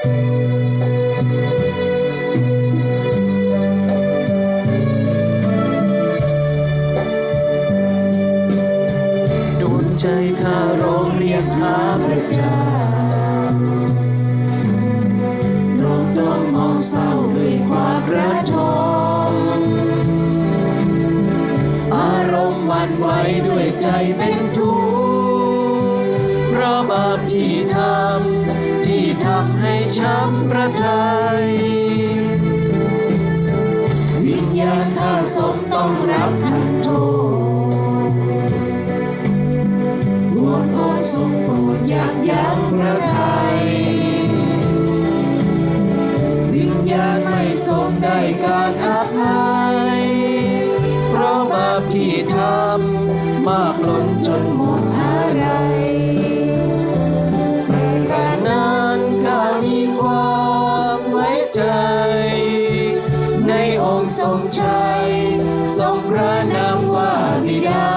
ดวงใจข้าร้องเรียกหาพระเจ้าตรงตรงมองเศร้าด้วยความระทมอารมณ์วันไหวด้วยใจเป็นทุกข์เพราะบาปที่ทำ ที่ทำให้ช้ำประทัยวิญญาณข้าสมต้องรับทันโทษวอนองค์ทรงโปรดยับยั้งพระทัยวิญญาณไม่สมได้การอภัย เพราะบาปที่ทำมากล้นจนหมดอะไร ทรงชัยทรงพระนามว่าบิดา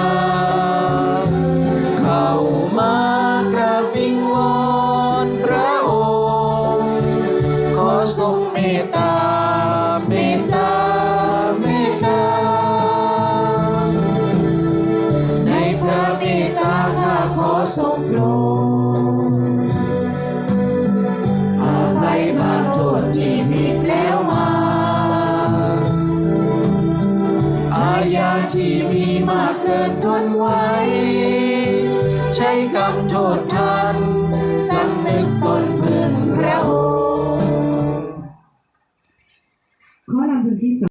เข้ามาข้าวิงวอนพระองค์ ขอทรงเมตตาเมตตาเมตตา ในพระเมตตาข้าขอทรงโปรดาญาที่มีมากเกินทนไหวใช้กรรมโทษทันสำนึกตนพึงพระองค์ข้อนำเพลงที่สอง